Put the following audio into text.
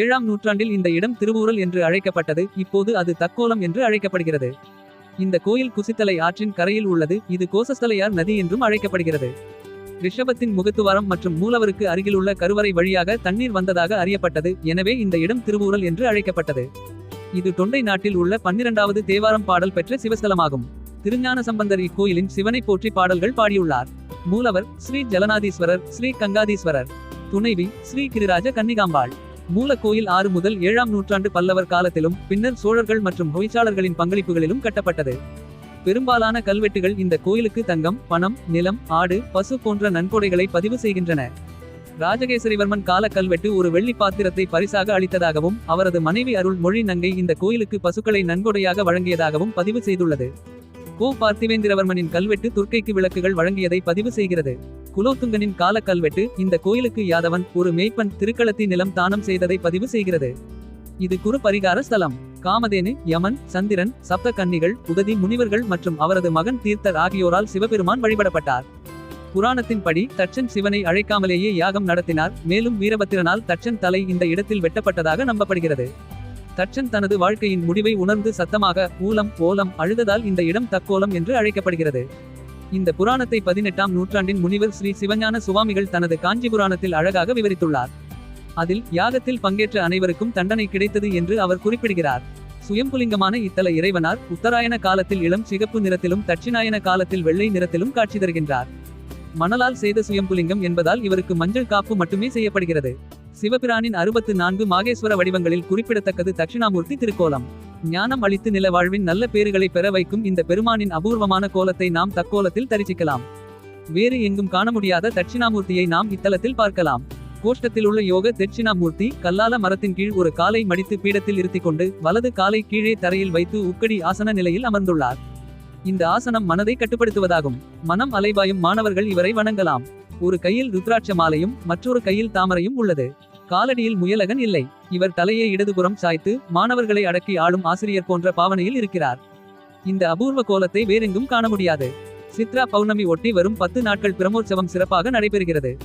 ஏழாம் நூற்றாண்டில் இந்த இடம் திருவூரல் என்று அழைக்கப்பட்டது இப்போது அது தக்கோலம் என்று அழைக்கப்படுகிறது. இந்த கோயில் குசித்தலை ஆற்றின் கரையில் உள்ளது இது கோசஸ்தலையார் நதி என்றும் அழைக்கப்படுகிறது. ரிஷபத்தின் முகத்துவாரம் மற்றும் மூலவருக்கு அருகிலுள்ள கருவறை வழியாக தண்ணீர் வந்ததாக அறியப்பட்டது எனவே இந்த இடம் திருவூரல் என்று அழைக்கப்பட்டது. இது தொண்டை நாட்டில் உள்ள பன்னிரண்டாவது தேவாரம் பாடல் பெற்ற சிவஸ்தலமாகும். திருஞான சம்பந்தர் இக்கோயிலின் சிவனை போற்றி பாடல்கள் பாடியுள்ளார். மூலவர் ஸ்ரீ ஜலநாதீஸ்வரர் ஸ்ரீ கங்காதீஸ்வரர். துணைவி ஸ்ரீ கிரிராஜ கன்னிகாம்பாள். மூலக்கோயில் ஆறு முதல் ஏழாம் நூற்றாண்டு பல்லவர் காலத்திலும் பின்னர் சோழர்கள் மற்றும் ஹொய்சாளர்களின் பங்களிப்புகளிலும் கட்டப்பட்டது. பெரும்பாலான கல்வெட்டுகள் இந்த கோயிலுக்கு தங்கம் பணம் நிலம் ஆடு பசு போன்ற நன்கொடைகளை பதிவு செய்கின்றன. ராஜகேசரிவர்மன் கால கல்வெட்டு ஒரு வெள்ளி பாத்திரத்தை பரிசாக அளித்ததாகவும் அவரது மனைவி அருள் மொழி நங்கை இந்த கோயிலுக்கு பசுக்களை நன்கொடையாக வழங்கியதாகவும் பதிவு செய்துள்ளது. கோ. பார்த்திவேந்திரவர்மனின் கல்வெட்டு துர்க்கைக்கு விளக்குகள் வழங்கியதை பதிவு செய்கிறது. குலோத்துங்கனின் கால கல்வெட்டு இந்த கோயிலுக்கு யாதவன் ஒரு மேய்ப்பன் திருக்களத்தி நிலம் தானம் செய்ததை பதிவு செய்கிறது. இது குரு பரிகார ஸ்தலம். காமதேனு யமன் சந்திரன் சப்த கன்னிகள் உததி முனிவர்கள் மற்றும் அவரது மகன் தீர்த்தர் ஆகியோரால் சிவபெருமான் வழிபடப்பட்டார். புராணத்தின்படி தட்சன் சிவனை அழைக்காமலேயே யாகம் நடத்தினார். மேலும் வீரபத்திரனால் தட்சன் தலை இந்த இடத்தில் வெட்டப்பட்டதாக நம்பப்படுகிறது. தட்சன் தனது வாழ்க்கையின் முடிவை உணர்ந்து சத்தமாக ஊலம் ஓலம் அழுததால் இந்த இடம் தக்கோலம் என்று அழைக்கப்படுகிறது. இந்த புராணத்தை பதினெட்டாம் நூற்றாண்டின் முனிவர் ஸ்ரீ சிவஞான சுவாமிகள் தனது காஞ்சி புராணத்தில் அழகாக விவரித்துள்ளார். அதில் யாகத்தில் பங்கேற்ற அனைவருக்கும் தண்டனை கிடைத்தது என்று அவர் குறிப்பிடுகிறார். சுயம்புலிங்கமான இத்தல இறைவனார் உத்தராயண காலத்தில் இளம் சிகப்பு நிறத்திலும் தட்சிணாயன காலத்தில் வெள்ளை நிறத்திலும் காட்சி தருகின்றார். மணலால் செய்த சுயம்புலிங்கம் என்பதால் இவருக்கு மஞ்சள் காப்பு மட்டுமே செய்யப்படுகிறது. சிவபிரானின் அறுபத்து நான்கு மாகேஸ்வர வடிவங்களில் குறிப்பிடத்தக்கது தட்சிணாமூர்த்தி திருக்கோலம். ஞானம் அளித்து நில வாழ்வின் நல்ல பேறுகளை பெற வைக்கும் இந்த பெருமானின் அபூர்வமான கோலத்தை நாம் தக்கோலத்தில் தரிசிக்கலாம். வேறு எங்கும் காண முடியாத தட்சிணாமூர்த்தியை நாம் இத்தலத்தில் பார்க்கலாம். கோஷ்டத்தில் உள்ள யோக தட்சிணாமூர்த்தி கல்லால மரத்தின் கீழ் ஒரு காலை மடித்து பீடத்தில் இருத்திக் கொண்டு வலது காலை கீழே தரையில் வைத்து உக்கடி ஆசன நிலையில் அமர்ந்துள்ளார். இந்த ஆசனம் மனதை கட்டுப்படுத்துவதாகும். மனம் அலைபாயும் மாணவர்கள் இவரை வணங்கலாம். ஒரு கையில் ருத்ராட்ச மாலையும் மற்றொரு கையில் தாமரையும் உள்ளது. காலடியில் முயலகன் இல்லை. இவர் தலையை இடதுபுறம் சாய்த்து மாணவர்களை அடக்கி ஆளும் ஆசிரியர் போன்ற பாவனையில் இருக்கிறார். இந்த அபூர்வ கோலத்தை வேறெங்கும் காண முடியாது. சித்ரா பௌர்ணமி ஒட்டி வரும் பத்து நாட்கள் பிரமோற்சவம் சிறப்பாக நடைபெறுகிறது.